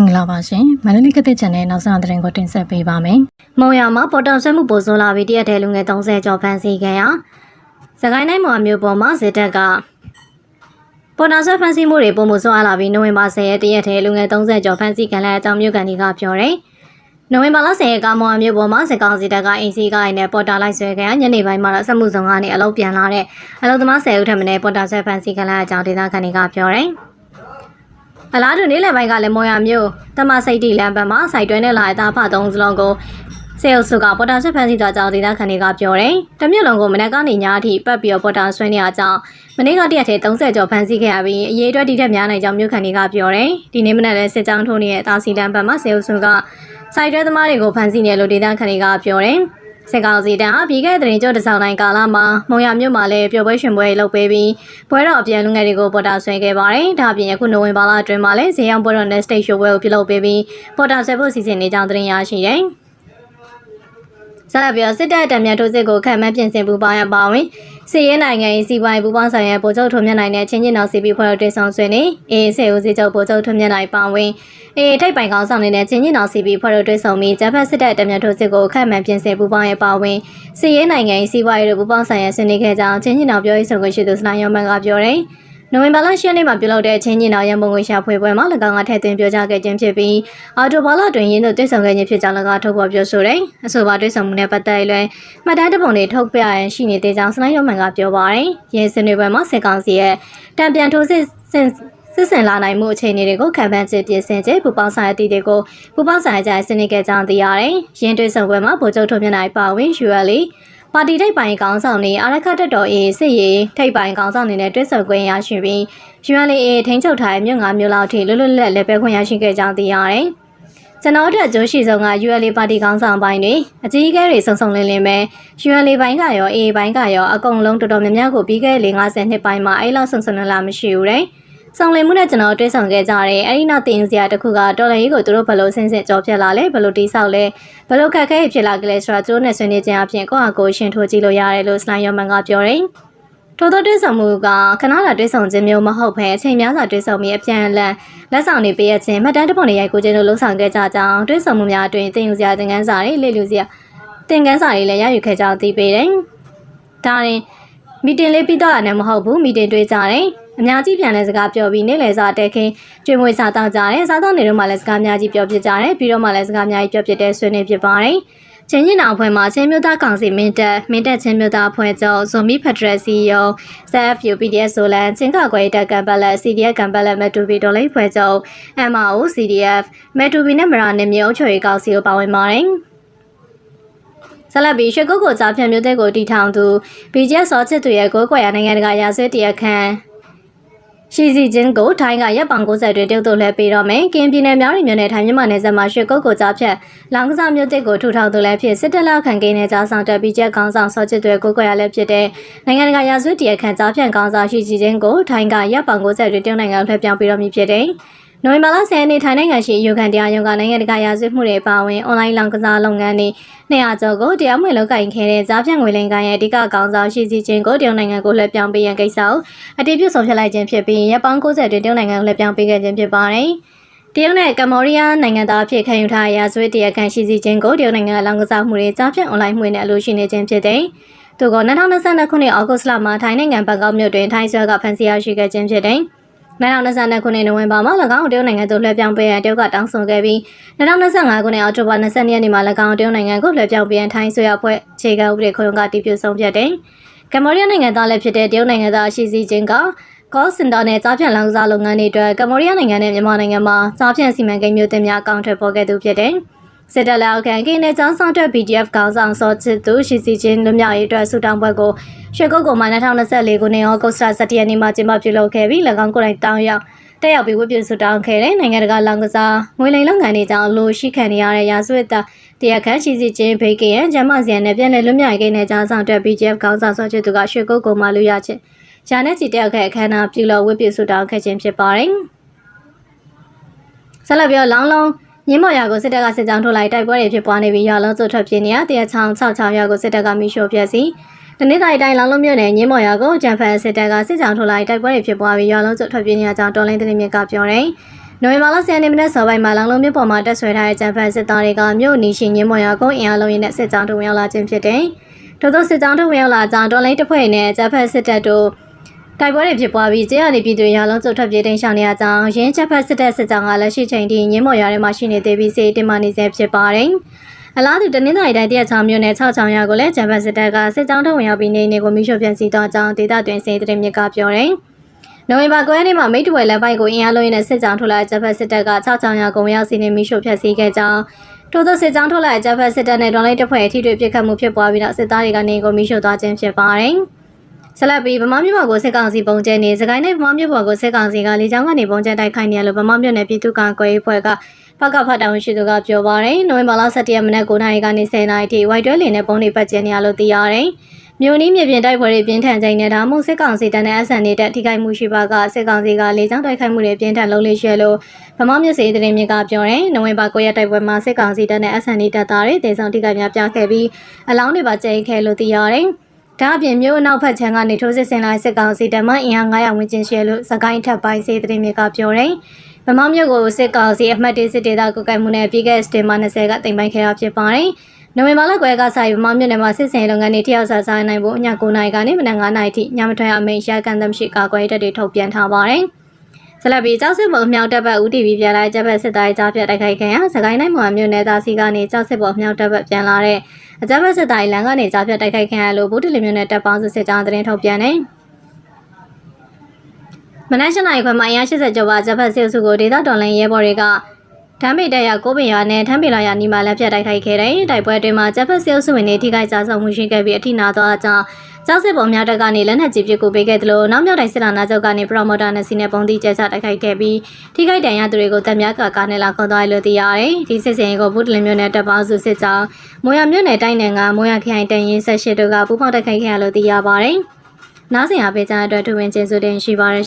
င်္ဂလာပါရှင်မန္တလေးကတဲ့ channel နောက်ဆုံးသတင်းကိုတင်ဆက်ပေးပါမယ်မုံရမှာပေါ်တောင်ဆွဲမှုပိုဆိုးလာပြီးတရက်တည်းလူငယ်30ကျော်ဖမ်းဆီးခဲ့ရစကိုင်းတိုင်းမှာမြို့ပေါ်မှာစစ်တပ်ကပေါ်တောင်ဆွဲဖမ်းဆီးမှုတွေပုံမှုဆိုးအားလာပြီးနိုဝင်ဘာ10ရက်တရက်တည်းလူငယ်30ကျော်ဖမ်းဆီးခံလိုက်အကြောင်းမြို့ကန်တွေကပြောတယ်နိုဝင်ဘာလ10ရက်ကမော်မြို့ပေါ်မှာစစ်ကောင်စီတပ်ကအင်စီကိုင်းနဲ့ပေါ်တာလိုက်ဆွဲခဲ့ရညနေပိုင်းမှာတော့စက်မှုဆောင်ကနေအလုပ်ပြန်လာတဲ့အလုပ်သမား10ဦးထပ်မံပေါ်တာဆွဲဖမ်းဆီးခံလိုက်အကြောင်းဒေသခံတွေကပြောတယ် အလားတူနေ့လယ်ပိုင်းကလည်းမော်ရမြို့တမစိတ်တီလမ်းဘက်မှာစိုက်တွဲနဲ့လာတဲ့အသားဖသုံးစလုံးကိုဆေးအုပ်စုကပေါ်တာဆွဲဖမ်းဆီးသွားကြောင်းဒေသခံတွေကပြောတယ်။တမြို့လုံးကိုမနက်ကနေညအထိပတ်ပြီးတော့ပေါ်တာဆွဲနေရကြောင်းမနေ့ကတရက်ထဲ30ကျော်ဖမ်းဆီးခဲ့ရပြီးအရေးအတွက်ဒီထက်များနိုင်ကြောင်းမြို့ခံတွေကပြောတယ်။ဒီနေ့မနက်လည်းစစ်ကြောင်းထိုးနေတဲ့အသားစီတန်းဘက်မှာဆေးအုပ်စုကစိုက်တွဲသမားတွေကိုဖမ်းဆီးနေလို့ဒေသခံတွေကပြောတယ်။ စစ်ကောင်စီတန်းအပြီးခဲ့တဲ့တင်ကျော်တစောင်းတိုင်းကာလမှာမုံရမြို့မှာလည်းပျော်ပွဲရွှင်ပွဲလုပ်ပေးပြီးပွဲတော်အပြန်လူငယ်တွေကိုပေါ်တာဆွဲခဲ့ပါတယ်။ဒါအပြင်အခုနိုဝင်ဘာလအတွင်းမှာလည်းဇေယျပွဲတော်နဲ့ stage show ပွဲကိုပြုလုပ်ပေးပြီးပေါ်တာဆွဲဖို့စီစဉ်နေကြောင်းသတင်းရရှိတယ်။ ဆက်လက်ပြီးတော့စစ်တပ်တံမြန်ထိုးစစ်ကိုခံမှန်းပြင်ဆင်ပူပေါင်းရပါဝင်စီရဲနိုင်ငံရေးစီးပွားရေးပူးပေါင်းဆောင်ရွက်ပို့ချုပ်ထုံမြတ်နိုင်တဲ့ချင်းချင်းတော်စီပီဖွဲ့တော်တွေ့ဆောင်ဆွေးနေအေးစေဦးစီချုပ်ပို့ချုပ်ထုံမြတ်နိုင်ပါဝင်အေးထိပ်ပိုင်ကောင်းဆောင်နေတဲ့ချင်းချင်းတော်စီပီဖွဲ့တော်တွေ့ဆောင်ပြီးဂျပန်စစ်တပ်တံမြန်ထိုးစစ်ကိုခံမှန်းပြင်ဆင်ပူပေါင်းရပါဝင်စီရဲနိုင်ငံရေးစီးပွားရေးတို့ပူးပေါင်းဆောင်ရွက်ဆွေးနွေးခဲ့ကြောင်းချင်းချင်းတော်ပြောရေးဆိုခွင့်ရှိသူစနိုင်းယောမန်ကပြောတယ် နိုဝင်ဘာလ10ရက်နေ့မှာပြုလုပ်တဲ့ချင်းချင်းတော်ရန်ပုံငွေရှာဖွေပွဲမှာ၎င်းကထည့်သွင်းပြောကြားခဲ့ခြင်းဖြစ်ပြီးအော်တိုဘာလတွင်ရင်းတို့တွေ့ဆုံခဲ့ခြင်းဖြစ်ကြောင်း၎င်းထုတ်ဖော်ပြောဆိုတယ်။အဆိုပါတွေ့ဆုံမှုနဲ့ပတ်သက်လို့မှတ်တမ်းတစ်ပုံတွေထုတ်ပြရန်ရှိနေသေးကြောင်းစနိုင်းယောမန်ကပြောပါတယ်။ရင်းစင်တွေပွဲမှာစစ်ကောင်စီရဲ့တံပြန်ထိုးစစ်စင်စစ်စင်လာနိုင်မှုအခြေအနေတွေကိုခံပန်းချက်ပြင်ဆင်ချက်ပူပေါင်းဆိုင်အတီတွေကိုပူပေါင်းဆိုင်ကြစနစ်ကကြောင်းသိရတယ်။ရင်းတွေ့ဆုံပွဲမှာဗိုလ်ချုပ်ထွန်းမြတ်နိုင်ပါဝင် ULA ပါတီထိပ်ပိုင်းကောင်းဆောင်နေအာရခတက်တော်အေးစစ်ရေးထိပ်ပိုင်းကောင်းဆောင်နေနဲ့တွဲဆုံခွင့်ရရှိပြီး ULA ထိန်းချုပ်ထားတဲ့မြို့ငါမြို့လောက်ထိလွတ်လွတ်လပ်လက်ပဲခွင့်ရရှိခဲ့ကြောင်းသိရတယ်။ကျွန်တော်တို့အကျိုးရှိဆုံးက ULA ပါတီကောင်းဆောင်ပိုင်းတွေအကြီးအကဲတွေစုံစုံလင်းလင်းပဲ ULA ဘိုင်းကရော AA ဘိုင်းကရောအကုန်လုံးတော်တော်များများကိုပြီးခဲ့တဲ့50နှစ်ပိုင်းမှာအဲ့လောက်စုံစုံလင်းလာမရှိဘူးတဲ့။ ဆောင်လင်မှုနဲ့ကျွန်တော်တွေ့ဆုံခဲ့ကြတယ်အဲ့ဒီနောက်တင်စရာတစ်ခုကတော်လည်းကြီးကိုသူတို့ဘယ်လိုဆင်းဆင်းကြော်ပြက်လာလဲဘယ်လိုတိဆောက်လဲဘယ်လိုခက်ခဲဖြစ်လာကြလဲဆိုတာသူတို့နဲ့ဆွေးနွေးခြင်းအပြင်ကိုယ့်အကိုရှင်းထိုးကြည့်လို့ရတယ်လို့စနိုင်းယောမန်ကပြောတယ်ထို့သောတွေ့ဆုံမှုကခဏတာတွေ့ဆုံခြင်းမျိုးမဟုတ်ဘဲအချိန်များစွာတွေ့ဆုံပြီးအပြန်အလှန်လက်ဆောင်တွေပေးရခြင်းမှတ်တမ်းတစ်ပုံတွေရိုက်ကူးခြင်းတို့လှုံ့ဆော်ခဲ့ကြကြောင်းတွေ့ဆုံမှုများအတွင်သင်ယူစရာသင်ခန်းစာတွေလေ့လူစရာသင်ခန်းစာတွေလည်းရယူခဲ့ကြောင်းသိပေးတယ်။ဒါရင်မီတင်လေးပြီးတော့လည်းမဟုတ်ဘူးမီတင်တွေ့ကြတယ်။ အများကြီးပြန်လဲစကားပြောပြီးနေ့လယ်စာတက်ခင်းကျွေးမွေးစားတောက်ကြတယ်။စားတော့နေတော့မှလည်းစကားအများကြီးပြောပြကြတယ်။ပြီးတော့မှလည်းစကားအများကြီးပြောပြတဲ့ဆွေးနွေးဖြစ်ပါတယ်။ချင်းညင်အောင်ဖွဲ့မှာချင်းမျိုးသားကောင်စီမင်းတက်မင်းတက်ချင်းမျိုးသားဖွဲ့ချုပ်ဇွန်မီဖက်ဒရယ်စီယုံ CFU PDF ဆိုလန်ချင်းကကွယ်တက်ကံပလက် CDF ကံပလက်မတူဘီဒေါ်လေးဖွဲ့ချုပ် MRO CDF မတူဘီနဲ့မရာနဲ့မြို့ချွေကောင်စီကိုပါဝင်ပါတယ်။ဆလဘီရွှေကုတ်ကိုကြားဖြန့်မျိုးတဲ့ကိုတီထောင်သူ BJS စောချစ်သူရဲ့ကိုယ်ကွယ်ရနိုင်ငံတကာရာဇဝတ်တရားခန့် ရှိစီချင်းကိုထိုင်းကရပ်ပောင်90တွင်တုတ်တုတ်လဲပေးတော့မယ်။ကင်းပြည်နယ်မြောက်ရီမြို့နယ်ထိုင်းမြန်မာနယ်စပ်မှာရွှေကုတ်ကိုကြားဖြတ်လောင်ကစားမြို့တစ်ကိုထူထောင်သူလည်းဖြစ်စစ်တပ်လက်ခံကင်းနဲ့ကြားဆောင်တက်ပြီးချက်ကောင်းဆောင်စောချစ်တွေကိုကိုယ်ရလည်းဖြစ်တဲ့နိုင်ငံတကာရာဇဝတ်တရားခန့်ကြားဖြတ်ကောင်းဆောင်ရှိစီချင်းကိုထိုင်းကရပ်ပောင်90တွင်တုတ်နိုင်ငံလှည့်ပြောင်းပေးတော့မည်ဖြစ်တဲ့ နိုဝင်ဘာလ10ရက်နေ့ထိုင်းနိုင်ငံရှိယူခံတရားရုံးကနိုင်ငံတကာရာဇဝတ်မှုတွေပါဝင်အွန်လိုင်းလောင်ကစားလုပ်ငန်းတွေ200ကျော်ကိုတရားမဝင်လုပ်ကိုင်ခဲ့တဲ့ကြားဖြန့်ငွေလိမ်ကိုင်းရဲ့အဓိကကောင်းဆောင်ရှိစီချင်းကိုတရုတ်နိုင်ငံကိုလှည့်ပြောင်းပေးရန်ကိစ္စကိုအတည်ပြုဆုံးဖြတ်လိုက်ခြင်းဖြစ်ပြီးရပ်ပေါင်း90တွင်တရုတ်နိုင်ငံကိုလှည့်ပြောင်းပေးခဲ့ခြင်းဖြစ်ပါတယ်။တရုတ်နဲ့ကမ္ဘောဒီးယားနိုင်ငံသားအဖြစ်ခံယူထားရာဇဝတ်တရားခံရှိစီချင်းကိုတရုတ်နိုင်ငံအလောင်းကစားမှုတွေကြားဖြန့်အွန်လိုင်းမှုတွေနဲ့အလို့ရှိနေခြင်းဖြစ်တဲ့သူက2022ခုနှစ်ဩဂုတ်လမှာထိုင်းနိုင်ငံဘန်ကောက်မြို့တွင်ထိုင်းဆွဲကဖန်ဆီးရရှိခဲ့ခြင်းဖြစ်တဲ့ 2022ခုနှစ်နိုဝင်ဘာမှာ၎င်းတရုတ်နိုင်ငံသို့လွှဲပြောင်းပေးရန်တရုတ်ကတောင်းဆိုခဲ့ပြီး2025ခုနှစ်အောက်တိုဘာ22ရက်နေ့မှာ၎င်းတရုတ်နိုင်ငံကိုလွှဲပြောင်းပေးရန်ထိုင်းဆွေအဖွဲ့ခြေကဥပဒေခုံရုံးကတည်ပြုဆုံးဖြတ်တယ်။ကမ္ဘောဒီးယားနိုင်ငံသားလည်းဖြစ်တဲ့တရုတ်နိုင်ငံသားရှိစီချင်းက call center နဲ့ကြားဖြန့်လောင်စာလုပ်ငန်းတွေအတွက်ကမ္ဘောဒီးယားနိုင်ငံနဲ့မြန်မာနိုင်ငံမှာကြားဖြန့်စီမံကိန်းမျိုးသစ်များအကောင့်ထည့်ပေါ်ခဲ့သူဖြစ်တယ်။ စစ်တပ်လက်အောက်ခံကိန်းနဲ့ကျောင်းဆောင်တဲ့ PDF ခေါင်းဆောင်စောချစ်သူရှိစီချင်းလူမျိုးရေးအတွက်ဆူတောင်းပွဲကိုရွှေကုတ်ကုံမှာ2024ခုနှစ်ဩဂုတ်လ17ရက်နေ့မှာကျင်းပပြုလုပ်ခဲ့ပြီး၎င်းကိုယ်တိုင်တောင်းရောက်တက်ရောက်ပြီးဝတ်ပြုဆုတောင်းခဲ့တဲ့နိုင်ငံတကာလောင်ကစားငွေလိမ်လုပ်ငန်းတွေကြောင့်လိုရှိခံနေရတဲ့ရာဇဝတ်သားတရားခန့်ရှိစီချင်းဘေးကရန်ဂျမစီယန်နဲ့ပြည်နယ်လွတ်မြောက်ရေးနဲ့ကြားဆောင်တဲ့ BGF ခေါင်းဆောင်စောချစ်သူကရွှေကုတ်ကုံမှာလူရချင်းရာနဲ့ချီတက်ရောက်ခဲ့အခမ်းအနားပြုလုပ်ဝတ်ပြုဆုတောင်းခဲ့ခြင်းဖြစ်ပါတယ်။ဆက်လက်ပြီးလောင်းလုံး ညင်းမော်ရွာကိုစစ်တပ်ကစစ်ကြောင်းထုတ်လိုက်တိုက်ပွဲတွေဖြစ်ပွားနေပြီးရွာလုံးစုထွက်ပြေးနေရတရားချောင်း66ရွာကိုစစ်တပ်ကမိရှို့ပြက်စီတနေ့တိုင်းတိုင်းလောင်းလုံးမြို့နယ်ညင်းမော်ရွာကိုဂျမ်ဖန်စစ်တပ်ကစစ်ကြောင်းထုတ်လိုက်တိုက်ပွဲတွေဖြစ်ပွားပြီးရွာလုံးစုထွက်ပြေးနေရကြောင်းတော်လိုင်းသတင်းမြစ်ကပြောတယ်။ဒနိုဝင်ဘာလ10ရက်နေ့မနက်စောပိုင်းမှာလောင်လုံးမြို့ပေါ်မှာတက်ဆွဲထားတဲ့ဂျပန်စစ်သားတွေကမြို့နီရှင်ညင်းမော်ရွာကုန်းအင်အားလုံးရင်းနဲ့စစ်ကြောင်းထုတ်ဝင်ရောက်လာခြင်းဖြစ်တယ်။ထို့သောစစ်ကြောင်းထုတ်ဝင်ရောက်လာကြောင်းတော်လိုင်းတစ်ဖွဲ့နဲ့ဂျပန်စစ်တပ်တို့ တိုက်ပွဲတွေဖြစ်ပွားပြီးကျေးရွာနေပြည်သူရွာလုံးစုထွက်ပြေးတိမ်းရှောင်နေရကြောင်းရင်းဂျပန်စစ်တပ်စစ်ကြောင်းကလက်ရှိချိန်ထိညင်းမော်ရွာထဲမှာရှိနေသေးပြီးစေတင်မာနေဆဲဖြစ်ပါတယ်။အလားတူတနင်္သာရီတိုင်းတရက်ချောင်းမြို့နယ်6ချောင်းရွာကိုလည်းဂျပန်စစ်တပ်ကစစ်ကြောင်းထုတ်ဝင်ရောက်ပြီးနေနေကိုမိရှုပြန်စီတော့ကြောင်းဒေသတွင်စေတရင်မြစ်ကပြောတယ်။နိုဝင်ဘာ9ရက်နေ့မှာမိတ္တဝဲလက်ပိုက်ကိုအင်အားလုံးရင်းနဲ့စစ်ကြောင်းထုတ်လိုက်ဂျပန်စစ်တပ်က6ချောင်းရကုံရောက်စီနေမိရှို့ဖျက်ဆီးခဲ့ကြောင်းထို့သောစစ်ကြောင်းထုတ်လိုက်ဂျပန်စစ်တပ်နဲ့ဒေါ်လိုက်တပ်ဖွဲ့အထိတွေ့ပစ်ခတ်မှုဖြစ်ပွားပြီးတော့စစ်သားတွေကနေကိုမိရှို့သွားခြင်းဖြစ်ပါတယ်။ ဆက်လက်ပြီးဗမာမြို့ပေါ်ကိုစစ်ကောင်စီပုံကျဲနေစကိုင်းနဲ့ဗမာမြို့ပေါ်ကိုစစ်ကောင်စီကလေကြောင်းကနေပုံကျဲတိုက်ခိုက်နေရလို့ဗမာမြို့နယ်ပြည်သူ့ကာကွယ်ရေးဖွဲ့ကပကဖတ်တောင်ရှိသူကပြောပါတယ်။နိုဝင်ဘာလ17ရက်မနက်9:00နာရီကနေ10:00နာရီထိဝိုက်တွဲလင်းနဲ့ပုံတွေပတ်ကျဲနေရလို့သိရတယ်။မြို့နီးမြေပြင်တိုက်ပွဲတွေပြင်းထန်ချိန်နဲ့ဒါမှမဟုတ်စစ်ကောင်စီတန်းတဲ့အဆန်နေတဲ့ထိခိုက်မှုရှိပါကစစ်ကောင်စီကလေကြောင်းတိုက်ခိုက်မှုတွေပြင်းထန်လုံးလေးရဲလို့ဗမာမြို့စေတရင်မြစ်ကပြောတယ်။နိုဝင်ဘာ9ရက်တိုက်ပွဲမှာစစ်ကောင်စီတန်းတဲ့အဆန်နေတပ်သားတွေတေဆောင်ထိခိုက်များပြခဲ့ပြီးအလောင်းတွေပါကျိန်ခဲလို့သိရတယ်။ ဒါအပြင်မြို့အနောက်ဘက်ခြမ်းကနေထိုးစစ်ဆင်လာစစ်ကောင်စီတမအင်အား900ဝန်းကျင်ရှိလို့စကိုင်းထပ်ပိုင်းစေတရင်မြစ်ကပြောတယ်။ဗမာမြို့ကိုစစ်ကောင်စီအမှတ်၁စစ်ဒေသကုတ်ကိုက်မှုနဲ့ပြီးခဲ့တဲ့စတင်မာ20ကတင်ပိုင်ခဲ့တာဖြစ်ပါတယ်။နိုဝင်ဘာလကွယ်ကစာရီဗမာမြို့နယ်မှာစစ်စင်လုပ်ငန်းတွေထရောက်စားစားနိုင်ဖို့ည9နာရီကနေမနက်9နာရီထိညမထွက်အမိန့်ရကန်သမရှိကာကွယ်တပ်တွေထုတ်ပြန်ထားပါတယ်။ ဆလဘီကြောက်စစ်ပေါ်မြောက်တပ်ဘက်ဦးတီဗီပြန်လာတဲ့တပ်ဘက်စစ်သားကြားပြတိုက်ခိုက်ခင်ဟာစကိုင်းတိုင်းမှာမြို့နယ်သားစီကနေကြောက်စစ်ပေါ်မြောက်တပ်ဘက်ပြန်လာတဲ့အကြမ်းဖက်စစ်သားလမ်းကနေကြားပြတိုက်ခိုက်ခင်ရလို့ဗုဒ္ဓလင်မြို့နယ်တပ်ပေါင်းစုစစ်ကြောင်းသတင်းထုတ်ပြန်နေမနက်၈နာရီခွဲမှာအင်အား80ကျော်ပါဂျပန်စစ်အုပ်စုကိုဒေသတော်လှန်ရဲဘော်တွေကဓမ်းပေတက်ရကိုပင်ရွာနဲ့ထမ်းပေလာရနီမာလက်ဖြတ်တိုက်ခိုက်ခဲ့တဲ့တိုက်ပွဲအတွင်းမှာဂျပန်စစ်အုပ်စုဝင်တွေထိခိုက်ကြဆုံးမှုရှိခဲ့ပြီးအထိနာသွားကြောင်း ကျောက်စစ်ပေါ်များတက်ကနေလက်နက်ကြီးပစ်ကူပေးခဲ့သလိုနောက်မြောက်တိုင်းစစ်လာနာချုပ်ကနေပရိုမိုတာနဲ့စီနဲ့ပုံသီးကျချတိုက်ခိုက်ခဲ့ပြီးထိခိုက်ဒဏ်ရာသူတွေကိုတပ်များကကားနဲ့လာခေါ်သွားတယ်လို့သိရတယ်။ဒီစစ်စင်ကိုဘုဒ္ဓလင်မြို့နယ်တပ်ပေါင်းစုစစ်ကြောင်းမိုးရမြို့နယ်တိုင်းနယ်ကမိုးရခရိုင်တန်ရင်ဆက်ရှိတို့ကပူးပေါင်းတိုက်ခိုက်ခဲ့ရလို့သိရပါတယ်။နားဆင်အားပေးကြတဲ့အတွက်ထူဝင်ကျေးဇူးတင်ရှိပါတယ်